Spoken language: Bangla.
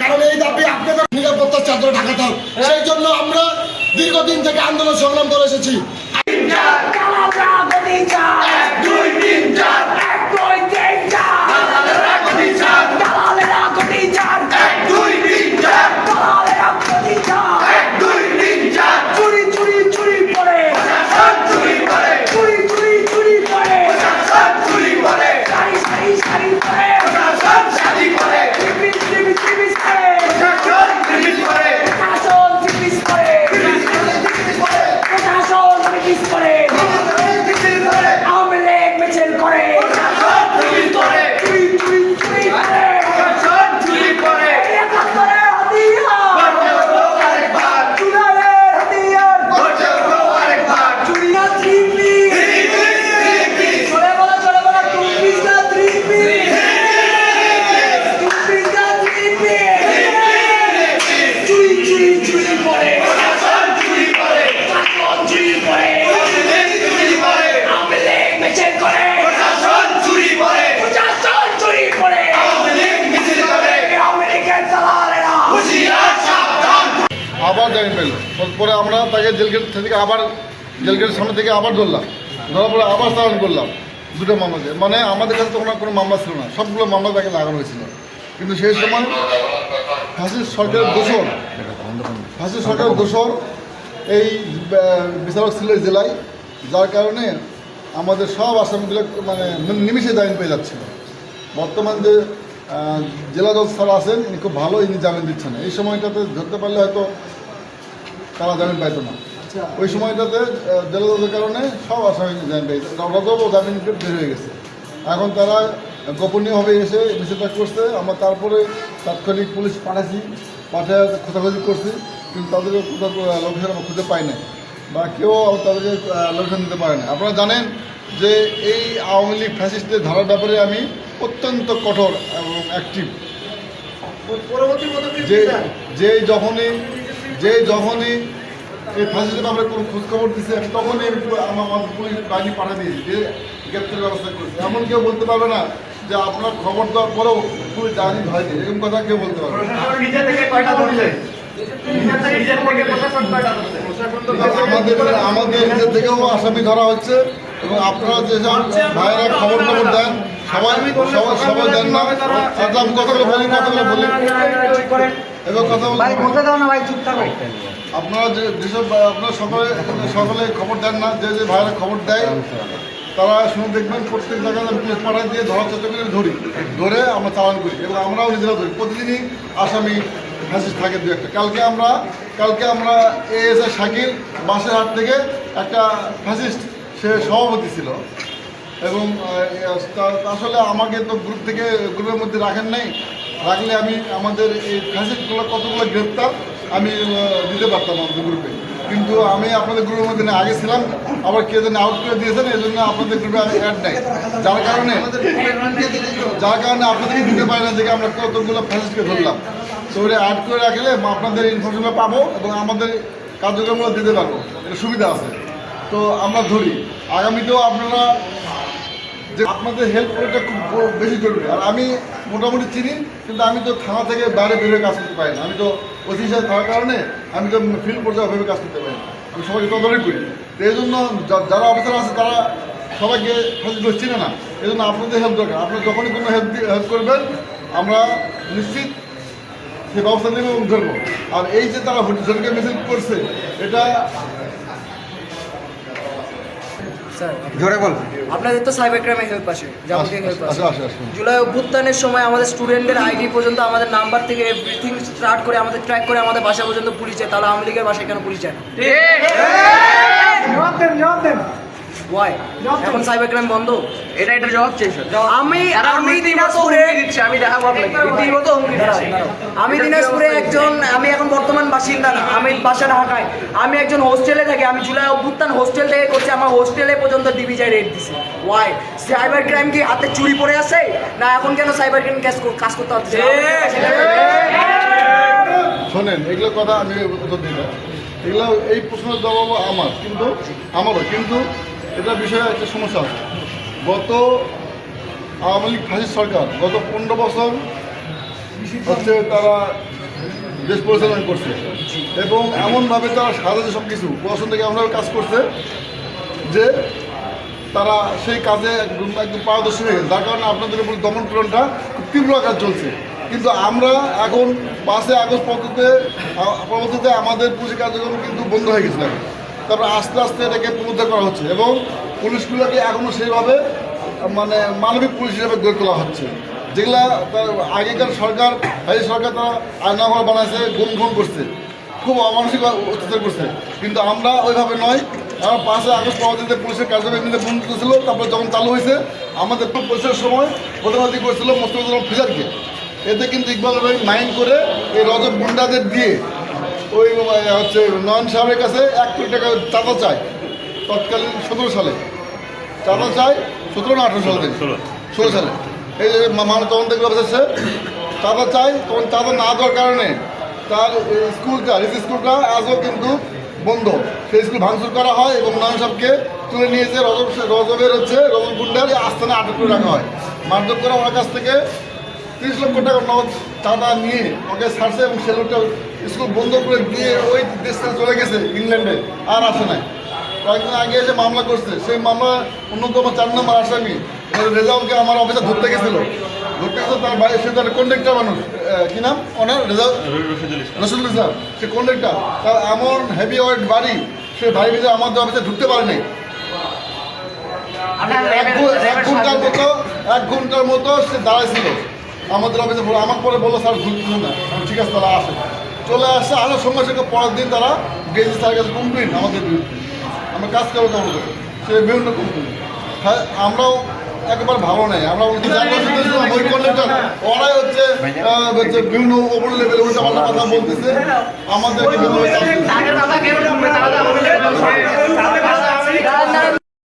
কারণ এই দাবি আপনাদের নিরাপত্তার চাদরে ঢাকাতে হবে। জন্য আমরা দীর্ঘদিন থেকে আন্দোলন সংগ্রাম করে এসেছি। টিপিস করে। আওয়ামী লীগ মিছিল করে। চুরি চুরি চুরি করে। একাত্তরের হাতিয়ার চুরাইয়ের হাতিয়ার চুরি না থ্রি চলে বলো চলে বলো টু পিস না থ্রি পিস টু পিস না থ্রি পিস চুরি চুরি চুরি করে শাসন চুরি আবার জামিন পেল পরে আমরা তাকে জেল গেট থেকে আবার, জেল গেটের সামনে থেকে আবার ধরলাম। ধরার পরে আবার চালান করলাম দুটো মামলাতে মানে আমাদের কাছে তখন কোনো মামলা ছিল না। সবগুলো মামলা তাকে লাগানো হয়েছিল। কিন্তু সেই সময় ফাঁসির সরকারের দোষর, ফাঁসির সরকারের দোষর এই বিচারক ছিল জেলায়, যার কারণে আমাদের সব আসামিগুলো মানে নিমিষে জামিন পেয়ে যাচ্ছিল। বর্তমান যে জেলা জজ স্যার আছেন ইনি খুব ভালো ইনি জামিন দিচ্ছেন। এই সময়টাতে ধরতে পারলে হয়তো তারা জামিন পাইতো না। ওই সময়টাতে জেলা জজের কারণে সব আসামি জামিন পেয়েছে। রজবও জামিন বের হয়ে গেছে। এখন তারা গোপনীয়ভাবে এসে মিছিলটা করছে। আমরা তারপরে তাৎক্ষণিক পুলিশ পাঠাইছি পাঠায় খোঁজাখুঁজি করছি কিন্তু তাদেরকে কোথাও লোকেশন আমরা খুঁজে পাই নাই। বা কেউ তাদেরকে লোকেশন দিতে পারে না। আপনারা জানেন যে এই আওয়ামী লীগ ফ্যাসিস্টদের ধরার ব্যাপারে আমি অত্যন্ত কঠোর এবং অ্যাক্টিভ যে যে যখনই যে যখনই এই ফাঁসিদের ব্যাপারে কোনো খোঁজখবর দিচ্ছে তখনই আমার পুলিশ বাহিনী পাঠিয়ে দিয়েছি যে গ্রেপ্তারের ব্যবস্থা করছি। এমন কেউ বলতে পারবে না যে আপনার খবর দেওয়ার পরেও পুলিশ জানি হয়নি এরকম কথা কেউ বলতে পারবে না। আমাদের আমাদের নিজের থেকেও আসামি ধরা হচ্ছে এবং আপনারা যেসব ভাইয়েরা খবর খবর দেন সবাই সবাই সবাই দেন না। আচ্ছা আমি কথাগুলো বলি কথাগুলো বলি। এবং কথা বলি আপনারা যে যেসব আপনারা সকলে সকলে খবর দেন না যে যে ভাইয়েরা খবর দেয় তারা শুনে দেখবেন প্রত্যেক জায়গায় পুলিশ পাঠায় দিয়ে ধরার চেষ্টা করে ধরি। ধরে আমরা চালান করি। এবং আমরাও নিজেরা ধরি। প্রতিদিনই আসামি ফ্যাসিস্ট থাকে দু একটা। কালকে আমরা কালকে আমরা এএসআই শাকিল বাসের হাট থেকে একটা ফ্যাসিস্ট সে সভাপতি ছিল। এবং আসলে আমাকে তো গ্রুপ থেকে গ্রুপের মধ্যে রাখেন নাই। রাখলে আমি আমাদের এই ফ্যাসিস্টগুলো কতগুলো গ্রেপ্তার, আমি দিতে পারতাম আমাদের গ্রুপে কিন্তু আমি আপনাদের গ্রুপের মধ্যে আগে ছিলাম। আবার কে যেন আউট করে দিয়েছেন, এই জন্য আপনাদের গ্রুপে আমি অ্যাড নাই। যার কারণে যার কারণে আপনাদেরকে দিতে পারি না যে আমরা কতগুলো ফ্যাসিস্টকে ধরলাম। তো ওটা অ্যাড করে রাখলে আপনাদের ইনফরমেশন পাবো এবং আমাদের কার্যক্রমগুলো দিতে পারব। এটা সুবিধা আছে। তো আমরা ধরি, আগামীতেও আপনারা যে আপনাদের হেল্প করাটা খুব বেশি জরুরি। আর আমি মোটামুটি চিনি, কিন্তু আমি তো থানা থেকে বাইরে বেরোয় কাজ করতে পারি না। আমি তো হিসাবে থাকার কারণে আমি তো ফিল্ড পর্যায়ে ওইভাবে কাজ করতে পারি না। আমি সবাইকে তদারকি করি। তো এই জন্য যারা অফিসার আছে, তারা সবাইকে ফেসিলিটি চিনে না। এই জন্য আপনাদের হেল্প দরকার। আপনারা যখনই কোনো হেল্প হেল্প করবেন, আমরা নিশ্চিত সে ব্যবস্থা নেবে এবং ধরবো। আর এই যে তারা হোটেলকে মিছিল করছে এটা জোরে বল। আপনাদের তো সাইবার ক্রাইমে হেল্প আসে যাবতীয় হেল্প আসে আসে আসে আসে জুলাই অভ্যুত্থানের সময় আমাদের স্টুডেন্টদের আইডি পর্যন্ত আমাদের নাম্বার থেকে এভরিথিং স্টার্ট করে আমাদের ট্র্যাক করে আমাদের বাসা পর্যন্ত পুলিশ যায় তাহলে আওয়ামী লীগের বাসায় কেন পুলিশ যায় ওয়াই এখন সাইবার ক্রাইম বন্ধ। এটা এটা জবাব চেয়েছো আমি আমি দিনাজপুরে দিচ্ছে আমি দেখাবো আপনাকে। রীতিমতো হুমকি দিচ্ছে। আমি দিনাজপুরে একজন আমি এখন বর্তমান বাসিন্দা না আমি বাসা ঢাকায় আমি একজন হোস্টেলে থাকি আমি জুলাই অভ্যুত্থান হোস্টেল থেকে করছি আমার হোস্টেলে পর্যন্ত ডিবিজাই রেট দিছে। ওয়াই সাইবার ক্রাইম কি হাতে চুরি পড়ে আছে? না এখন কেন সাইবার ক্রাইম কাজ কাজ করতে হচ্ছে? শোনেন এগুলো কথা আমি উত্তর দিই না। এগুলো এই প্রশ্নের জবাব আমার কিন্তু আমারও কিন্তু এটা বিষয়ে একটা সমস্যা আছে। গত আওয়ামী লীগ ফাঁসির সরকার গত পনেরো বছর হচ্ছে তারা দেশ পরিচালনা করছে এবং এমনভাবে তারা সাজাচ্ছে সব কিছু প্রশাসন থেকে এমনভাবে কাজ করছে যে তারা সেই কাজে একদম একদম পারদর্শী হয়ে গেছে। যার কারণে আপনাদের উপর দমনপীড়নটা খুব তীব্র আকার চলছে। কিন্তু আমরা এখন পাঁচে আগস্ট পদ্ধতিতে পরবর্তীতে আমাদের পুলিশ কার্যক্রম কিন্তু বন্ধ হয়ে গেছিল তারপর আস্তে আস্তে এটাকে পুনরুদ্ধার করা হচ্ছে এবং পুলিশগুলোকে এখনও সেইভাবে মানে মানবিক পুলিশ হিসেবে গড়ে তোলা হচ্ছে। যেগুলা আগেকার সরকার এই সরকার তারা আয়নাঘর বানাইছে, গুম গুম করছে। খুব অমানসিক অত্যাচার করছে। কিন্তু আমরা ওইভাবে নয়। আমার পাঁচে আগস্ট পরবর্তীতে পুলিশের কার্যক্রম এমনিতে বন্ধ ছিল, তারপর যখন চালু হয়েছে, আমাদের পুলিশের সময় প্রধানমন্ত্রী করেছিল মোস্তফিজুর ফিজারকে। এতে কিন্তু ইকবাল ভাই মাইন্ড করে এই রজব গুন্ডাদের দিয়ে ওই হচ্ছে নয়ন সাহেবের কাছে এক কোটি টাকা চাঁদা চায় তৎকালীন সতেরো সালে। চাঁদা চায় সতেরো না আঠেরো সাল? থেকে ষোলো সালে। এই যে মামলা তখন থেকে অবস্থা চাঁদা চাই তখন চাঁদা না দেওয়ার কারণে তার স্কুলটা রিস স্কুলটা আজও কিন্তু বন্ধ। সেই স্কুল ভাঙচুর করা হয় এবং নয়ন সাহেবকে তুলে নিয়েছে রজব রজবের হচ্ছে রজব গুন্ডার আস্থানে আটক করে রাখা হয়। মারধর করে ওনার কাছ থেকে তিরিশ লক্ষ টাকা নগদ চাঁদা নিয়ে ওকে ছাড়ছে এবং সে লোকটা স্কুল বন্ধ করে দিয়ে ওই দেশ থেকে চলে গেছে ইংল্যান্ডে আর আসে নাই। কয়েকদিন আগে এসে মামলা করছে সেই মামলা অন্যতম চার নম্বর আসামি রেজাউলকে আমার অফিসে ধরতে গেছিল। ধরতে গেছিল তার বাড়ি সে তার কন্ডাক্টর মানুষ। কি নাম? ওনার রেজাউল রসুল ইসলাম। সে কন্ডাক্টর তার এমন হেভি ওয়েট বাড়ি সে বাড়ির ভিতরে আমাদের অফিসে ঢুকতে পারেনি। এক ঘণ্টার মতো এক ঘণ্টার মতো সে দাঁড়াইছিল আমাদের অফিসে আমার পরে বলল স্যার ঘুরতেছে না। ঠিক আছে তারা আসে চলে আসছে আসার সঙ্গে সঙ্গে পরের দিন তারা গেছে তার কাছে কমপ্লেন আমাদের বিরুদ্ধে। আমরা কাজ করব কেমন করে। সে বিভিন্ন কমপ্লেন হ্যাঁ আমরাও একবার ভালো নেই। আমরা ওরাই হচ্ছে বিভিন্ন ওপর লেভেলে উল্টা কথা বলতেছে। আমাদের